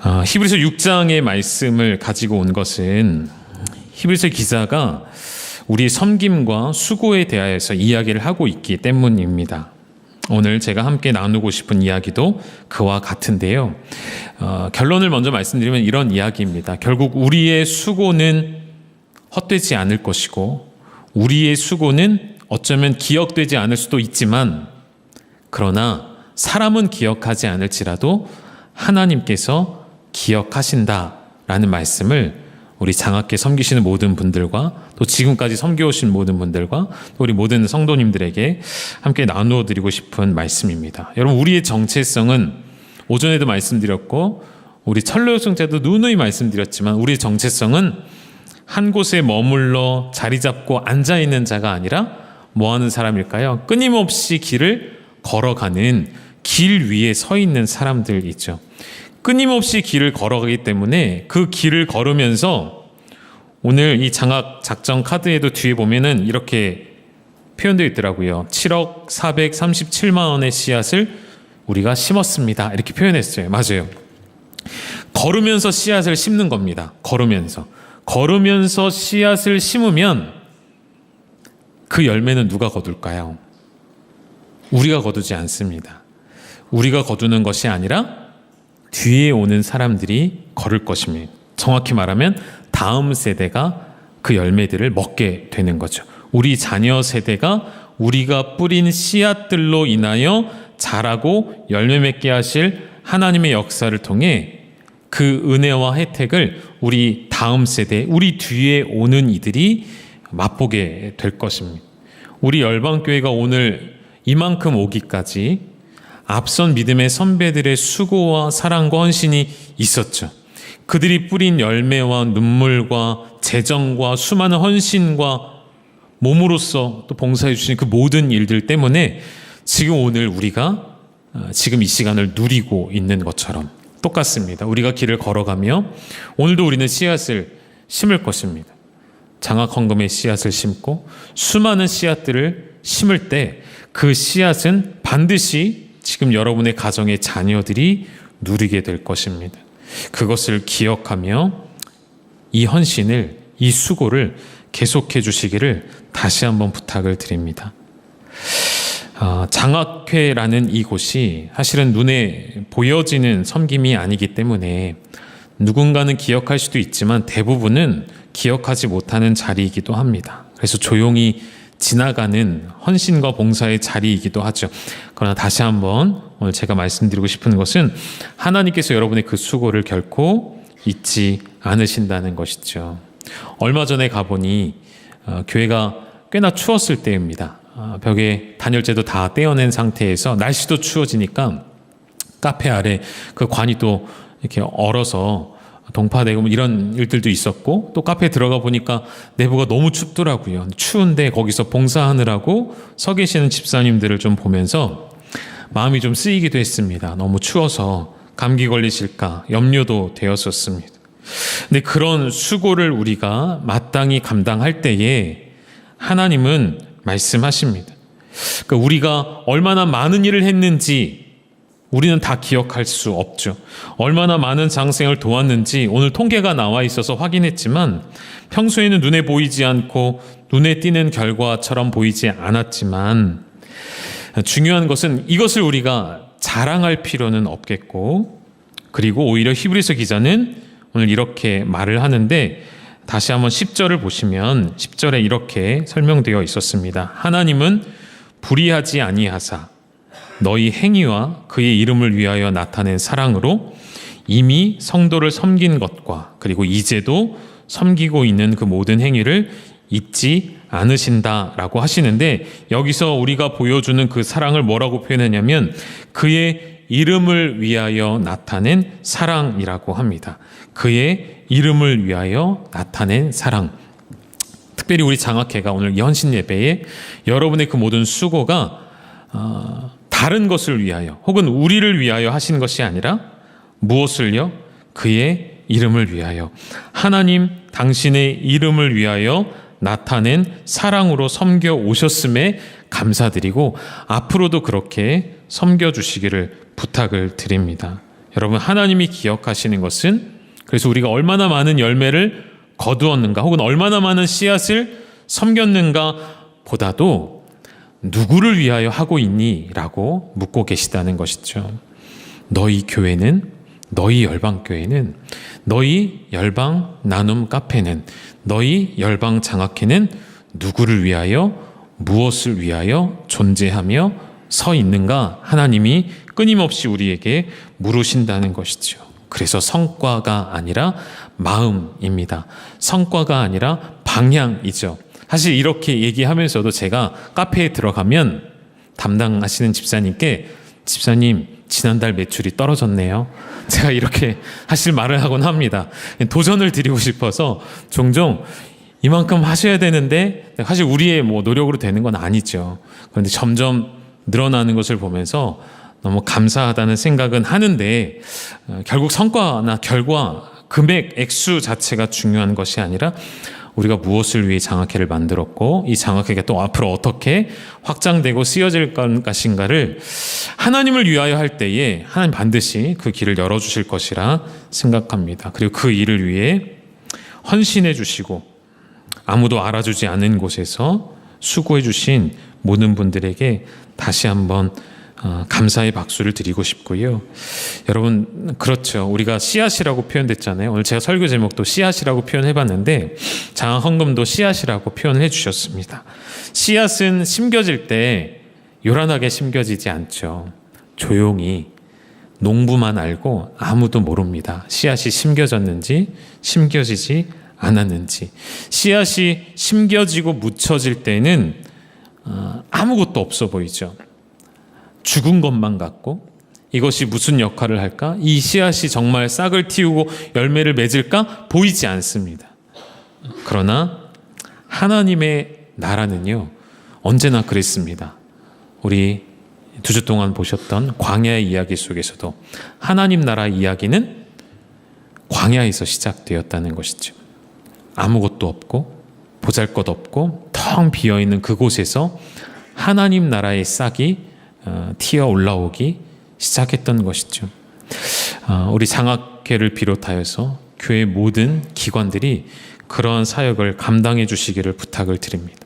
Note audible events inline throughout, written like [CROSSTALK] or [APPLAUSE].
아, 히브리서 6장의 말씀을 가지고 온 것은 히브리서 기자가 우리 섬김과 수고에 대하여서 이야기를 하고 있기 때문입니다. 오늘 제가 함께 나누고 싶은 이야기도 그와 같은데요. 어, 결론을 먼저 말씀드리면 이런 이야기입니다. 결국 우리의 수고는 헛되지 않을 것이고 우리의 수고는 어쩌면 기억되지 않을 수도 있지만 그러나 사람은 기억하지 않을지라도 하나님께서 기억하신다라는 말씀을 우리 장학계 섬기시는 모든 분들과 또 지금까지 섬겨오신 모든 분들과 또 우리 모든 성도님들에게 함께 나누어 드리고 싶은 말씀입니다. 여러분 우리의 정체성은 오전에도 말씀드렸고 우리 철로요승 때도 누누이 말씀드렸지만 우리의 정체성은 한 곳에 머물러 자리 잡고 앉아 있는 자가 아니라 뭐 하는 사람일까요? 끊임없이 길을 걸어가는 길 위에 서 있는 사람들이죠. 끊임없이 길을 걸어가기 때문에 그 길을 걸으면서 오늘 이 장학 작전 카드에도 뒤에 보면은 이렇게 표현되어 있더라고요. 7억 437만 원의 씨앗을 우리가 심었습니다. 이렇게 표현했어요. 맞아요. 걸으면서 씨앗을 심는 겁니다. 걸으면서. 걸으면서 씨앗을 심으면 그 열매는 누가 거둘까요? 우리가 거두지 않습니다. 우리가 거두는 것이 아니라 뒤에 오는 사람들이 걸을 것입니다. 정확히 말하면 다음 세대가 그 열매들을 먹게 되는 거죠. 우리 자녀 세대가 우리가 뿌린 씨앗들로 인하여 자라고 열매 맺게 하실 하나님의 역사를 통해 그 은혜와 혜택을 우리 다음 세대, 우리 뒤에 오는 이들이 맛보게 될 것입니다. 우리 열방교회가 오늘 이만큼 오기까지 앞선 믿음의 선배들의 수고와 사랑과 헌신이 있었죠. 그들이 뿌린 열매와 눈물과 재정과 수많은 헌신과 몸으로서 또 봉사해 주신 그 모든 일들 때문에 지금 오늘 우리가 어, 지금 이 시간을 누리고 있는 것처럼 똑같습니다. 우리가 길을 걸어가며 오늘도 우리는 씨앗을 심을 것입니다. 장학 헌금의 씨앗을 심고 수많은 씨앗들을 심을 때 그 씨앗은 반드시 지금 여러분의 가정의 자녀들이 누리게 될 것입니다. 그것을 기억하며 이 헌신을 이 수고를 계속해 주시기를 다시 한번 부탁을 드립니다. 어, 장학회라는 이곳이 사실은 눈에 보여지는 섬김이 아니기 때문에 누군가는 기억할 수도 있지만 대부분은 기억하지 못하는 자리이기도 합니다. 그래서 조용히 지나가는 헌신과 봉사의 자리이기도 하죠. 그러나 다시 한번 오늘 제가 말씀드리고 싶은 것은 하나님께서 여러분의 그 수고를 결코 잊지 않으신다는 것이죠. 얼마 전에 가보니 어, 교회가 꽤나 추웠을 때입니다. 어, 벽에 단열재도 다 떼어낸 상태에서 날씨도 추워지니까 카페 아래 그 관이 또 이렇게 얼어서 동파되고 뭐 이런 일들도 있었고 또 카페에 들어가 보니까 내부가 너무 춥더라고요. 추운데 거기서 봉사하느라고 서 계시는 집사님들을 좀 보면서 마음이 좀 쓰이기도 했습니다. 너무 추워서 감기 걸리실까 염려도 되었었습니다. 근데 그런 수고를 우리가 마땅히 감당할 때에 하나님은 말씀하십니다. 그러니까 우리가 얼마나 많은 일을 했는지 우리는 다 기억할 수 없죠. 얼마나 많은 장생을 도왔는지 오늘 통계가 나와 있어서 확인했지만 평소에는 눈에 보이지 않고 눈에 띄는 결과처럼 보이지 않았지만 중요한 것은 이것을 우리가 자랑할 필요는 없겠고 그리고 오히려 히브리서 기자는 오늘 이렇게 말을 하는데 다시 한번 10절을 보시면 10절에 이렇게 설명되어 있었습니다. 하나님은 불의하지 아니하사 너희 행위와 그의 이름을 위하여 나타낸 사랑으로 이미 성도를 섬긴 것과 그리고 이제도 섬기고 있는 그 모든 행위를 잊지 않으신다라고 하시는데 여기서 우리가 보여주는 그 사랑을 뭐라고 표현하냐면 그의 이름을 위하여 나타낸 사랑이라고 합니다. 그의 이름을 위하여 나타낸 사랑. 특별히 우리 장학회가 오늘 연신 예배에 여러분의 그 모든 수고가 어, 다른 것을 위하여 혹은 우리를 위하여 하신 것이 아니라 무엇을요? 그의 이름을 위하여 하나님 당신의 이름을 위하여 나타낸 사랑으로 섬겨 오셨음에 감사드리고 앞으로도 그렇게 섬겨 주시기를 부탁을 드립니다. 여러분 하나님이 기억하시는 것은 그래서 우리가 얼마나 많은 열매를 거두었는가 혹은 얼마나 많은 씨앗을 섬겼는가 보다도 누구를 위하여 하고 있니? 라고 묻고 계시다는 것이죠. 너희 교회는 너희 열방 교회는 너희 열방 나눔 카페는 너희 열방 장학회는 누구를 위하여 무엇을 위하여 존재하며 서 있는가 하나님이 끊임없이 우리에게 물으신다는 것이죠. 그래서 성과가 아니라 마음입니다. 성과가 아니라 방향이죠. 사실 이렇게 얘기하면서도 제가 카페에 들어가면 담당하시는 집사님께 집사님 지난달 매출이 떨어졌네요. [LAUGHS] 제가 이렇게 하실 말을 하곤 합니다. 도전을 드리고 싶어서 종종 이만큼 하셔야 되는데 사실 우리의 뭐 노력으로 되는 건 아니죠. 그런데 점점 늘어나는 것을 보면서 너무 감사하다는 생각은 하는데 어, 결국 성과나 결과 금액 액수 자체가 중요한 것이 아니라 우리가 무엇을 위해 장학회를 만들었고 이 장학회가 또 앞으로 어떻게 확장되고 쓰여질 것인가를 하나님을 위하여 할 때에 하나님 반드시 그 길을 열어주실 것이라 생각합니다. 그리고 그 일을 위해 헌신해 주시고 아무도 알아주지 않은 곳에서 수고해 주신 모든 분들에게 다시 한번 어, 감사의 박수를 드리고 싶고요. 여러분 그렇죠. 우리가 씨앗이라고 표현됐잖아요. 오늘 제가 설교 제목도 씨앗이라고 표현해봤는데 장학 헌금도 씨앗이라고 표현을 해주셨습니다. 씨앗은 심겨질 때 요란하게 심겨지지 않죠. 조용히 농부만 알고 아무도 모릅니다. 씨앗이 심겨졌는지 심겨지지 않았는지 씨앗이 심겨지고 묻혀질 때는 어, 아무것도 없어 보이죠. 죽은 것만 같고 이것이 무슨 역할을 할까? 이 씨앗이 정말 싹을 틔우고 열매를 맺을까? 보이지 않습니다. 그러나 하나님의 나라는요, 언제나 그랬습니다. 우리 두 주 동안 보셨던 광야의 이야기 속에서도 하나님 나라 이야기는 광야에서 시작되었다는 것이죠. 아무것도 없고 보잘 것 없고 텅 비어 있는 그곳에서 하나님 나라의 싹이 어, 튀어 올라오기 시작했던 것이죠. 어, 우리 장학회를 비롯하여서 교회 모든 기관들이 그러한 사역을 감당해 주시기를 부탁을 드립니다.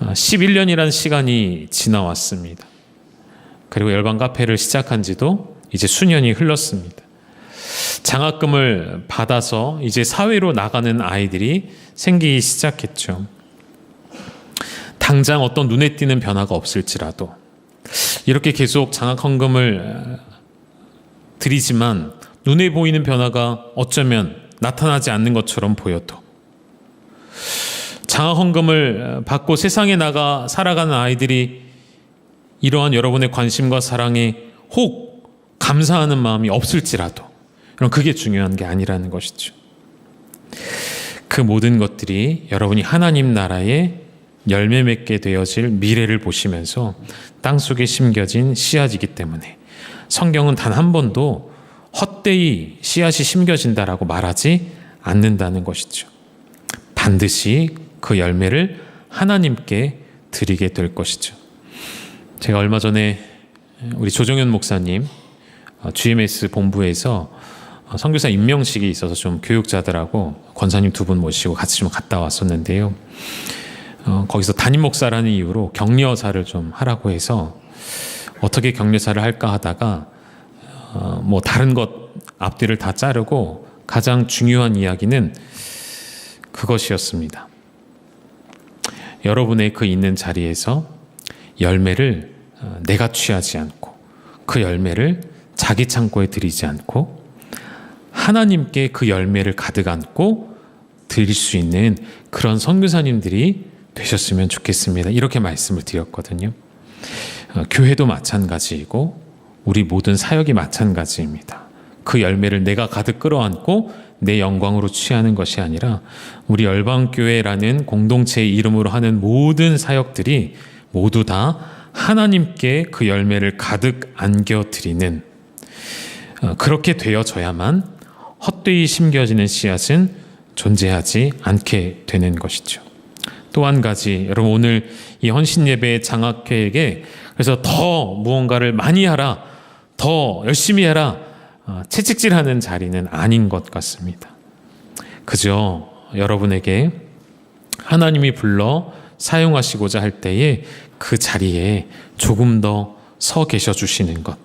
11년이라는 시간이 지나왔습니다. 그리고 열방 카페를 시작한 지도 이제 수년이 흘렀습니다. 장학금을 받아서 이제 사회로 나가는 아이들이 생기기 시작했죠. 당장 어떤 눈에 띄는 변화가 없을지라도 이렇게 계속 장학 헌금을 드리지만 눈에 보이는 변화가 어쩌면 나타나지 않는 것처럼 보여도 장학 헌금을 받고 세상에 나가 살아가는 아이들이 이러한 여러분의 관심과 사랑에 혹 감사하는 마음이 없을지라도 그럼 그게 중요한 게 아니라는 것이죠. 그 모든 것들이 여러분이 하나님 나라의 열매 맺게 되어질 미래를 보시면서 땅 속에 심겨진 씨앗이기 때문에 성경은 단 한 번도 헛되이 씨앗이 심겨진다라고 말하지 않는다는 것이죠. 반드시 그 열매를 하나님께 드리게 될 것이죠. 제가 얼마 전에 우리 조정현 목사님 GMS 본부에서 선교사 임명식이 있어서 좀 교육자들하고 권사님 두 분 모시고 같이 좀 갔다 왔었는데요. 어, 거기서 담임 목사라는 이유로 격려사를 좀 하라고 해서 어떻게 격려사를 할까 하다가 어, 뭐 다른 것 앞뒤를 다 자르고 가장 중요한 이야기는 그것이었습니다. 여러분의 그 있는 자리에서 열매를 어, 내가 취하지 않고 그 열매를 자기 창고에 들이지 않고 하나님께 그 열매를 가득 안고 드릴 수 있는 그런 선교사님들이 되셨으면 좋겠습니다. 이렇게 말씀을 드렸거든요. 어, 교회도 마찬가지이고 우리 모든 사역이 마찬가지입니다. 그 열매를 내가 가득 끌어안고 내 영광으로 취하는 것이 아니라 우리 열방교회라는 공동체의 이름으로 하는 모든 사역들이 모두 다 하나님께 그 열매를 가득 안겨드리는 어, 그렇게 되어져야만 헛되이 심겨지는 씨앗은 존재하지 않게 되는 것이죠. 또 한 가지, 여러분 오늘 이 헌신 예배 장학회에게 그래서 더 무언가를 많이 하라, 더 열심히 해라 어, 채찍질하는 자리는 아닌 것 같습니다. 그저 여러분에게 하나님이 불러 사용하시고자 할 때에 그 자리에 조금 더 서 계셔 주시는 것.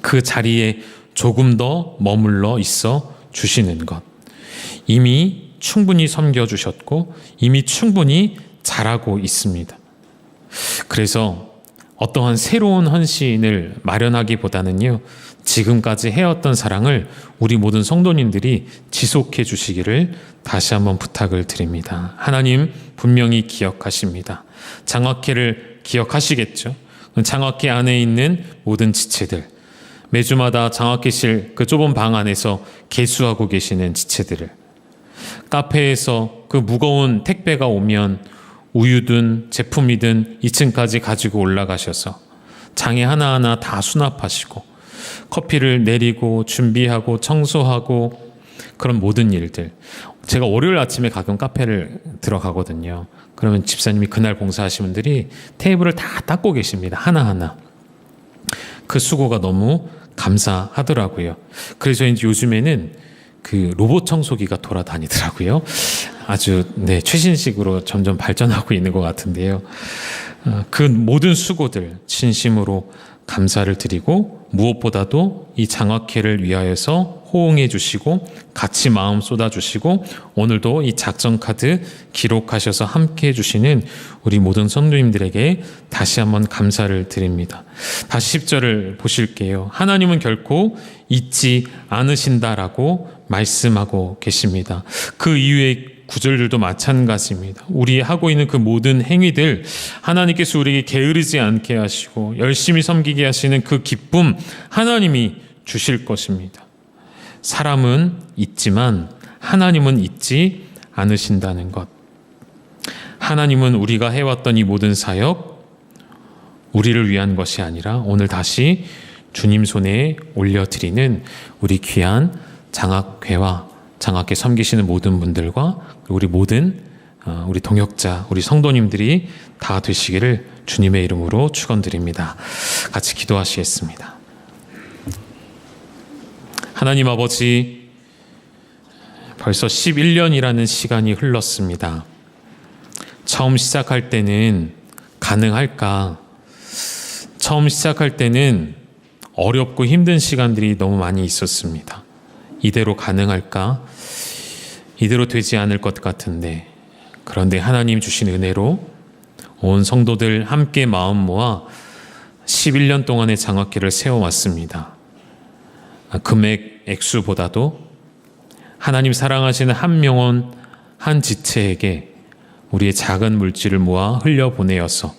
그 자리에 조금 더 머물러 있어 주시는 것. 이미 충분히 섬겨 주셨고 이미 충분히 잘하고 있습니다. 그래서 어떠한 새로운 헌신을 마련하기보다는요, 지금까지 해왔던 사랑을 우리 모든 성도님들이 지속해 주시기를 다시 한번 부탁을 드립니다. 하나님 분명히 기억하십니다. 장학회를 기억하시겠죠? 장학회 안에 있는 모든 지체들, 매주마다 장학회실 그 좁은 방 안에서 개수하고 계시는 지체들을, 카페에서 그 무거운 택배가 오면 우유든 제품이든 2층까지 가지고 올라가셔서 장에 하나하나 다 수납하시고 커피를 내리고 준비하고 청소하고 그런 모든 일들. 제가 월요일 아침에 가끔 카페를 들어가거든요. 그러면 집사님이 그날 봉사하신 분들이 테이블을 다 닦고 계십니다. 하나하나. 그 수고가 너무 감사하더라고요. 그래서 이제 요즘에는 그 로봇 청소기가 돌아다니더라고요. 아주 네 최신식으로 점점 발전하고 있는 것 같은데요. 어, 그 모든 수고들 진심으로 감사를 드리고 무엇보다도 이 장학회를 위하여서 호응해 주시고 같이 마음 쏟아 주시고 오늘도 이 작전 카드 기록하셔서 함께 해 주시는 우리 모든 성도님들에게 다시 한번 감사를 드립니다. 다시 10절을 보실게요. 하나님은 결코 잊지 않으신다라고 말씀하고 계십니다. 그 이후에 구절들도 마찬가지입니다. 우리 하고 있는 그 모든 행위들 하나님께서 우리에게 게으르지 않게 하시고 열심히 섬기게 하시는 그 기쁨 하나님이 주실 것입니다. 사람은 있지만 하나님은 잊지 않으신다는 것. 하나님은 우리가 해왔던 이 모든 사역 우리를 위한 것이 아니라 오늘 다시 주님 손에 올려드리는 우리 귀한 장학회와 장학회 섬기시는 모든 분들과 우리 모든 어, 우리 동역자, 우리 성도님들이 다 되시기를 주님의 이름으로 축원드립니다. 같이 기도하시겠습니다. 하나님 아버지, 벌써 11년이라는 시간이 흘렀습니다. 처음 시작할 때는 가능할까? 처음 시작할 때는 어렵고 힘든 시간들이 너무 많이 있었습니다. 이대로 가능할까? 이대로 되지 않을 것 같은데 그런데 하나님 주신 은혜로 온 성도들 함께 마음 모아 11년 동안의 장학기를 세워왔습니다. 금액 액수보다도 하나님 사랑하시는 한 영혼 한 지체에게 우리의 작은 물질을 모아 흘려보내어서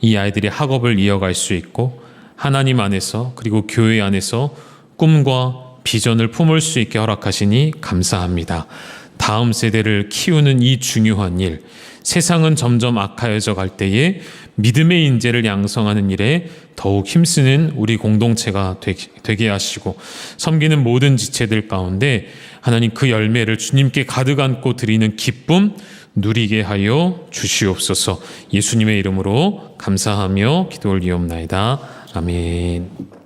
이 아이들이 학업을 이어갈 수 있고 하나님 안에서 그리고 교회 안에서 꿈과 비전을 품을 수 있게 허락하시니 감사합니다. 다음 세대를 키우는 이 중요한 일, 세상은 점점 악하여져 갈 때에 믿음의 인재를 양성하는 일에 더욱 힘쓰는 우리 공동체가 되게 하시고 섬기는 모든 지체들 가운데 하나님 그 열매를 주님께 가득 안고 드리는 기쁨 누리게 하여 주시옵소서 예수님의 이름으로 감사하며 기도 올리옵나이다. 아멘.